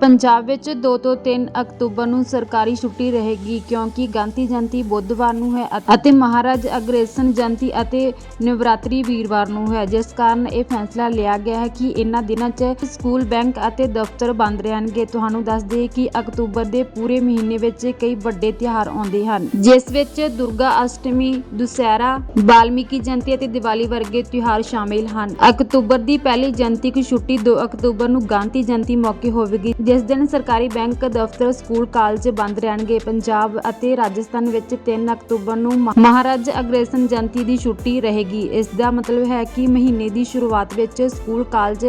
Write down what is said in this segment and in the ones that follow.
ਪੰਜਾਬ ਵਿੱਚ 2 ਤੋਂ 3 ਅਕਤੂਬਰ ਨੂੰ ਸਰਕਾਰੀ ਛੁੱਟੀ ਰਹੇਗੀ, ਕਿਉਂਕਿ ਗਾਂਧੀ ਜਯੰਤੀ ਬੁੱਧਵਾਰ ਨੂੰ ਹੈ ਅਤੇ ਮਹਾਰਾਜ ਅਗਰੇਸਨ ਜਯੰਤੀ ਅਤੇ ਨਵਰਾਤਰੀ ਵੀਰਵਾਰ ਨੂੰ ਹੈ। ਜਿਸ ਕਾਰਨ ਇਹ ਫੈਸਲਾ ਲਿਆ ਗਿਆ ਹੈ ਕਿ ਇਹਨਾਂ ਦਿਨਾਂ 'ਚ ਸਕੂਲ, ਬੈਂਕ ਅਤੇ ਦਫ਼ਤਰ ਬੰਦ ਰਹਿਣਗੇ। ਤੁਹਾਨੂੰ ਦੱਸ ਦਈਏ ਕਿ ਅਕਤੂਬਰ ਦੇ ਪੂਰੇ ਮਹੀਨੇ ਵਿੱਚ ਕਈ ਵੱਡੇ ਤਿਉਹਾਰ ਆਉਂਦੇ ਹਨ। ਜਿਸ ਵਿੱਚ ਦੁਰਗਾ ਅਸ਼ਟਮੀ, ਦੁਸਹਿਰਾ, ਬਾਲਮੀਕੀ ਜਯੰਤੀ ਅਤੇ ਦੀਵਾਲੀ ਵਰਗੇ ਤਿਉਹਾਰ ਸ਼ਾਮਿਲ ਹਨ। ਅਕਤੂਬਰ ਦੀ ਪਹਿਲੀ ਜਨਤਕ ਛੁੱਟੀ 2 ਅਕਤੂਬਰ ਨੂੰ ਗਾਂਧੀ ਜਯੰਤੀ ਮੌਕੇ ਹੋਵੇਗੀ। ਜਿਸ ਦਿਨ ਸਰਕਾਰੀ ਬੈਂਕ ਦਫ਼ਤਰ ਸਕੂਲ ਕਾਲਜ ਬੰਦ ਰਹਿਣਗੇ, ਪੰਜਾਬ ਅਤੇ ਰਾਜਸਥਾਨ ਵਿੱਚ 3 ਅਕਤੂਬਰ ਨੂੰ ਮਹਾ- ਮਹਾਰਾਜ ਅਗਰੇਸਨ ਜਯੰਤੀ ਦੀ ਛੁੱਟੀ ਰਹੇਗੀ। ਇਸ ਦਾ ਮਤਲਬ ਹੈ ਕਿ ਮਹੀਨੇ ਦੀ ਸ਼ੁਰੂਆਤ ਵਿੱਚ ਸਕੂਲ ਕਾਲਜ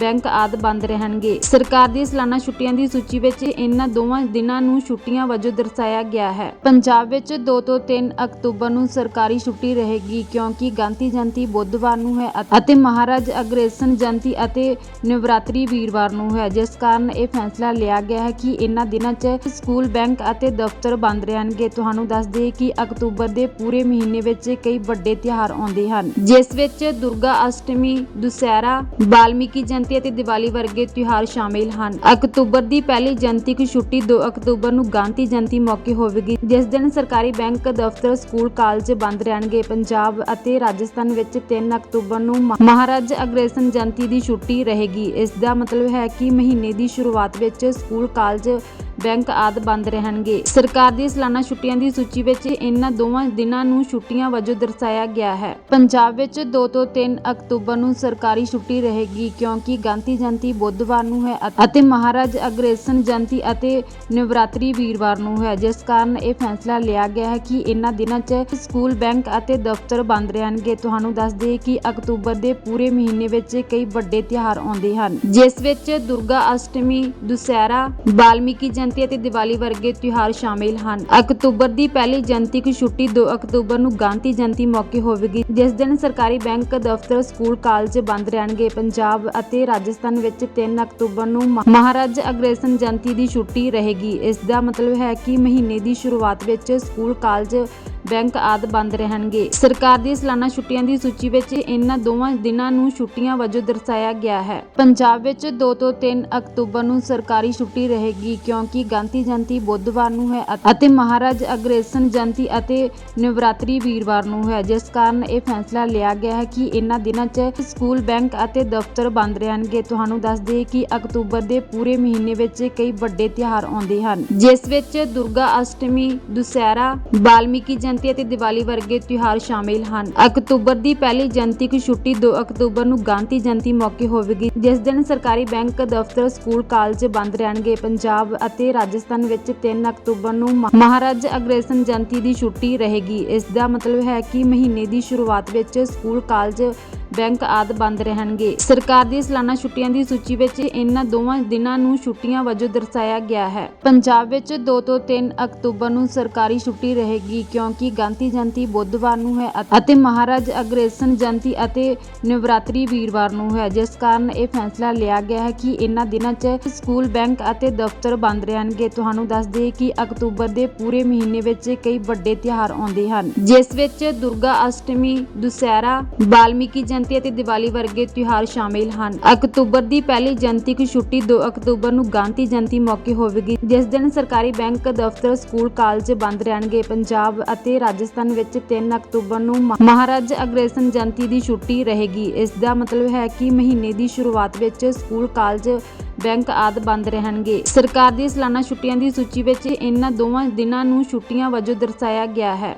ਬੈਂਕ ਆਦਿ ਬੰਦ ਰਹਿਣਗੇ। ਸਰਕਾਰ ਦੀ ਸਾਲਾਨਾ ਛੁੱਟੀਆਂ ਦੀ ਸੂਚੀ ਵਿੱਚ ਇਹਨਾਂ ਦੋਵਾਂ ਦਿਨਾਂ ਨੂੰ ਛੁੱਟੀਆਂ ਵਜੋਂ ਦਰਸਾਇਆ ਗਿਆ ਹੈ। ਪੰਜਾਬ ਵਿੱਚ 2 ਤੋਂ 3 ਅਕਤੂਬਰ ਨੂੰ ਸਰਕਾਰੀ ਛੁੱਟੀ ਰਹੇਗੀ ਕਿਉਂਕਿ ਗਾਂਧੀ ਜਯੰਤੀ ਬੁੱਧਵਾਰ ਨੂੰ ਹੈ ਅਤੇ ਮਹਾਰਾਜ ਅਗਰੇਸਨ ਜਯੰਤੀ ਅਤੇ ਨਵਰਾਤਰੀ ਵੀਰਵਾਰ ਨੂੰ ਹੈ। ਜਿਸ ਕਾਰਨ ਇਹ ਫੈਸਲਾ ਲਿਆ ਗਿਆ ਹੈ ਕਿ ਇਹਨਾਂ ਦਿਨਾਂ 'ਚ ਸਕੂਲ, ਬੈਂਕ ਅਤੇ ਦਫ਼ਤਰ ਬੰਦ ਰਹਿਣਗੇ। ਤੁਹਾਨੂੰ ਦੱਸ ਦਈਏ ਕਿ ਅਕਤੂਬਰ ਦੇ ਪੂਰੇ ਮਹੀਨੇ ਵਿੱਚ ਕਈ ਵੱਡੇ ਤਿਉਹਾਰ ਆਉਂਦੇ ਹਨ। ਜਿਸ ਵਿੱਚ ਦੁਰਗਾ ਅਸ਼ਟਮੀ, ਦੁਸਹਿਰਾ, ਬਾਲਮੀਕੀ ਜਯੰਤੀ ਅਤੇ ਦੀਵਾਲੀ ਵਰਗੇ ਤਿਉਹਾਰ ਸ਼ਾਮਿਲ ਹਨ। ਅਕਤੂਬਰ ਦੀ ਪਹਿਲੀ ਜਯੰਤਿਕ ਛੁੱਟੀ 2 ਅਕਤੂਬਰ ਨੂੰ ਗਾਂਧੀ ਜਯੰਤੀ ਮੌਕੇ ਹੋਵੇਗੀ, ਜਿਸ ਦਿਨ ਸਰਕਾਰੀ ਬੈਂਕ, ਦਫ਼ਤਰ, ਸਕੂਲ, ਕਾਲਜ ਬੰਦ ਰਹਿਣਗੇ। ਪੰਜਾਬ ਅਤੇ ਰਾਜਸਥਾਨ ਵਿੱਚ 3 ਅਕਤੂਬਰ ਨੂੰ ਮ- ਮਹਾਰਾਜ ਅਗਰੇਸਨ ਜਯੰਤੀ ਦੀ ਛੁੱਟੀ ਰਹੇਗੀ। ਇਸ ਦਾ ਮਤਲਬ ਹੈ ਕਿ ਮਹੀਨੇ ਦੀ ਸ਼ੁਰੂਆਤ ਵਿੱਚ ਸਕੂਲ, ਕਾਲਜ ਬੈਂਕ ਆਦਿ ਬੰਦ ਰਹਿਣਗੇ। ਸਰਕਾਰ ਦੀ ਸਾਲਾਨਾ ਛੁੱਟੀਆਂ ਦੀ ਸੂਚੀ ਵਿੱਚ ਇਹਨਾਂ ਦੋਵਾਂ ਦਿਨਾਂ ਨੂੰ ਛੁੱਟੀਆਂ ਵਜੋਂ ਦਰਸਾਇਆ ਗਿਆ ਹੈ। ਪੰਜਾਬ ਵਿੱਚ 2 ਤੋਂ 3 ਅਕਤੂਬਰ ਨੂੰ ਸਰਕਾਰੀ ਛੁੱਟੀ ਰਹੇਗੀ ਕਿਉਂਕਿ ਗਾਂਧੀ ਜਯੰਤੀ ਬੁੱਧਵਾਰ ਨੂੰ ਹੈ ਅਤੇ ਮਹਾਰਾਜ ਅਗਰੇਸਨ ਜਯੰਤੀ ਅਤੇ ਨਵਰਾਤਰੀ ਵੀਰਵਾਰ ਨੂੰ ਹੈ। ਜਿਸ ਕਾਰਨ ਇਹ ਫੈਸਲਾ ਲਿਆ ਗਿਆ ਹੈ ਕਿ ਇਹਨਾਂ ਦਿਨਾਂ 'ਚ ਸਕੂਲ, ਬੈਂਕ ਅਤੇ ਦਫ਼ਤਰ ਬੰਦ ਰਹਿਣਗੇ। ਤੁਹਾਨੂੰ ਦੱਸ ਦਈਏ ਕਿ ਅਕਤੂਬਰ ਦੇ ਪੂਰੇ ਮਹੀਨੇ ਵਿੱਚ ਕਈ ਵੱਡੇ ਤਿਉਹਾਰ ਆਉਂਦੇ ਹਨ। ਜਿਸ ਵਿੱਚ ਦੁਰਗਾ ਅਸ਼ਟਮੀ, ਦੁਸਹਿਰਾ, ਬਾਲਮੀਕੀ ਜਯੰਤੀ ਅਤੇ ਦੀਵਾਲੀ ਵਰਗੇ ਤਿਉਹਾਰ ਸ਼ਾਮਿਲ ਹਨ। ਅਕਤੂਬਰ ਦੀ ਪਹਿਲੀ ਜਯੰਤਿਕ ਛੁੱਟੀ 2 ਅਕਤੂਬਰ ਨੂੰ ਗਾਂਧੀ ਜਯੰਤੀ ਮੌਕੇ ਹੋਵੇਗੀ। ਜਿਸ ਦਿਨ ਸਰਕਾਰੀ ਬੈਂਕ, ਦਫ਼ਤਰ, ਸਕੂਲ, ਕਾਲਜ ਬੰਦ ਰਹਿਣਗੇ। ਪੰਜਾਬ ਅਤੇ ਰਾਜਸਥਾਨ ਵਿੱਚ 3 ਅਕਤੂਬਰ ਨੂੰ ਮ- ਮਹਾਰਾਜ ਅਗਰੇਸਨ ਜਯੰਤੀ ਦੀ ਛੁੱਟੀ ਰਹੇਗੀ। ਇਸ ਦਾ ਮਤਲਬ ਹੈ ਕਿ ਮਹੀਨੇ ਦੀ ਸ਼ੁਰੂਆਤ ਵਿੱਚ ਸਕੂਲ, ਕਾਲਜ ਬੈਂਕ ਆਦਿ ਬੰਦ ਰਹਿਣਗੇ। ਸਰਕਾਰ ਦੀ ਸਾਲਾਨਾ ਛੁੱਟੀਆਂ ਦੀ ਸੂਚੀ ਵਿੱਚ ਇਹਨਾਂ ਦੋਵਾਂ ਦਿਨਾਂ ਨੂੰ ਛੁੱਟੀਆਂ ਵਜੋਂ ਦਰਸਾਇਆ ਗਿਆ ਹੈ। ਪੰਜਾਬ ਵਿੱਚ 2 ਤੋਂ 3 ਅਕਤੂਬਰ ਨੂੰ ਸਰਕਾਰੀ ਛੁੱਟੀ ਰਹੇਗੀ ਕਿਉਂਕਿ ਗਾਂਧੀ ਜਯੰਤੀ ਬੁੱਧਵਾਰ ਨੂੰ ਹੈ ਅਤੇ ਮਹਾਰਾਜ ਅਗਰੇਸਨ ਜਯੰਤੀ ਅਤੇ ਨਵਰਾਤਰੀ ਵੀਰਵਾਰ ਨੂੰ ਹੈ। ਜਿਸ ਕਾਰਨ ਇਹ ਫੈਸਲਾ ਲਿਆ ਗਿਆ ਹੈ ਕਿ ਇਹਨਾਂ ਦਿਨਾਂ 'ਚ ਸਕੂਲ, ਬੈਂਕ ਅਤੇ ਦਫ਼ਤਰ ਬੰਦ ਰਹਿਣਗੇ। ਤੁਹਾਨੂੰ ਦੱਸ ਦਈਏ ਕਿ ਅਕਤੂਬਰ ਦੇ ਪੂਰੇ ਮਹੀਨੇ ਵਿੱਚ ਕਈ ਵੱਡੇ ਤਿਉਹਾਰ ਆਉਂਦੇ ਹਨ। ਜਿਸ ਵਿੱਚ ਦੁਰਗਾ ਅਸ਼ਟਮੀ, ਦੁਸਹਿਰਾ, ਬਾਲਮੀਕੀ ਜਯੰਤੀ ਅਤੇ ਦੀਵਾਲੀ ਵਰਗੇ ਤਿਉਹਾਰ ਸ਼ਾਮਿਲ ਹਨ। ਅਕਤੂਬਰ ਦੀ ਪਹਿਲੀ ਜਯੰਤਿਕ ਛੁੱਟੀ 2 ਅਕਤੂਬਰ ਨੂੰ ਗਾਂਧੀ ਜਯੰਤੀ ਮੌਕੇ ਹੋਵੇਗੀ, ਜਿਸ ਦਿਨ ਸਰਕਾਰੀ ਬੈਂਕ, ਦਫ਼ਤਰ, ਸਕੂਲ, ਕਾਲਜ ਬੰਦ ਰਹਿਣਗੇ। ਪੰਜਾਬ ਅਤੇ ਰਾਜਸਥਾਨ ਵਿੱਚ 3 ਅਕਤੂਬਰ ਨੂੰ ਮ- ਮਹਾਰਾਜ ਅਗਰੇਸਨ ਜਯੰਤੀ ਦੀ ਛੁੱਟੀ ਰਹੇਗੀ। ਇਸ ਦਾ ਮਤਲਬ ਹੈ ਕਿ ਮਹੀਨੇ ਦੀ ਸ਼ੁਰੂਆਤ ਵਿੱਚ ਸਕੂਲ, ਕਾਲਜ ਬੈਂਕ ਆਦਿ ਬੰਦ ਰਹਿਣਗੇ। ਸਰਕਾਰ ਦੀ ਸਾਲਾਨਾ ਛੁੱਟੀਆਂ ਦੀ ਸੂਚੀ ਵਿੱਚ ਇਹਨਾਂ ਦੋਵਾਂ ਦਿਨਾਂ ਨੂੰ ਛੁੱਟੀਆਂ ਵਜੋਂ ਦਰਸਾਇਆ ਗਿਆ ਹੈ। ਪੰਜਾਬ ਵਿੱਚ 2 ਤੋਂ 3 ਅਕਤੂਬਰ ਨੂੰ ਸਰਕਾਰੀ ਛੁੱਟੀ ਰਹੇਗੀ ਕਿਉਂਕਿ ਗਾਂਧੀ ਜਯੰਤੀ ਬੁੱਧਵਾਰ ਨੂੰ ਹੈ ਅਤੇ ਮਹਾਰਾਜ ਅਗਰੇਸਨ ਜਯੰਤੀ ਅਤੇ ਨਵਰਾਤਰੀ ਵੀਰਵਾਰ ਨੂੰ ਹੈ। ਜਿਸ ਕਾਰਨ ਇਹ ਫੈਸਲਾ ਲਿਆ ਗਿਆ ਹੈ ਕਿ ਇਹਨਾਂ ਦਿਨਾਂ 'ਚ ਸਕੂਲ, ਬੈਂਕ ਅਤੇ ਦਫ਼ਤਰ ਬੰਦ ਰਹਿਣਗੇ। ਤੁਹਾਨੂੰ ਦੱਸ ਦਈਏ ਕਿ ਅਕਤੂਬਰ ਦੇ ਪੂਰੇ ਮਹੀਨੇ ਵਿੱਚ ਕਈ ਵੱਡੇ ਤਿਉਹਾਰ ਆਉਂਦੇ ਹਨ। ਜਿਸ ਵਿੱਚ ਦੁਰਗਾ ਅਸ਼ਟਮੀ, ਦੁਸਹਿਰਾ, ਬਾਲਮੀਕੀ ਜਯੰਤੀ ਅਤੇ ਦੀਵਾਲੀ ਵਰਗੇ ਤਿਉਹਾਰ ਸ਼ਾਮਿਲ ਹਨ। ਅਕਤੂਬਰ ਦੀ ਪਹਿਲੀ ਜਯੰਤਿਕ ਛੁੱਟੀ 2 ਅਕਤੂਬਰ ਨੂੰ ਗਾਂਧੀ ਜਯੰਤੀ ਮੌਕੇ ਹੋਵੇਗੀ, ਜਿਸ ਦਿਨ ਸਰਕਾਰੀ ਬੈਂਕ, ਦਫ਼ਤਰ, ਸਕੂਲ, ਕਾਲਜ ਬੰਦ ਰਹਿਣਗੇ। ਪੰਜਾਬ ਅਤੇ ਰਾਜਸਥਾਨ ਵਿੱਚ 3 ਅਕਤੂਬਰ ਨੂੰ ਮ- ਮਹਾਰਾਜ ਅਗਰੇਸਨ ਜਯੰਤੀ ਦੀ ਛੁੱਟੀ ਰਹੇਗੀ। ਇਸ ਦਾ ਮਤਲਬ ਹੈ ਕਿ ਮਹੀਨੇ ਦੀ ਸ਼ੁਰੂਆਤ ਵਿੱਚ ਸਕੂਲ, ਕਾਲਜ, ਬੈਂਕ ਆਦਿ ਬੰਦ ਰਹਿਣਗੇ। ਸਰਕਾਰ ਦੀ ਸਾਲਾਨਾ ਛੁੱਟੀਆਂ ਦੀ ਸੂਚੀ ਵਿੱਚ ਇਹਨਾਂ ਦੋਵਾਂ ਦਿਨਾਂ ਨੂੰ ਛੁੱਟੀਆਂ ਵਜੋਂ ਦਰਸਾਇਆ ਗਿਆ ਹੈ।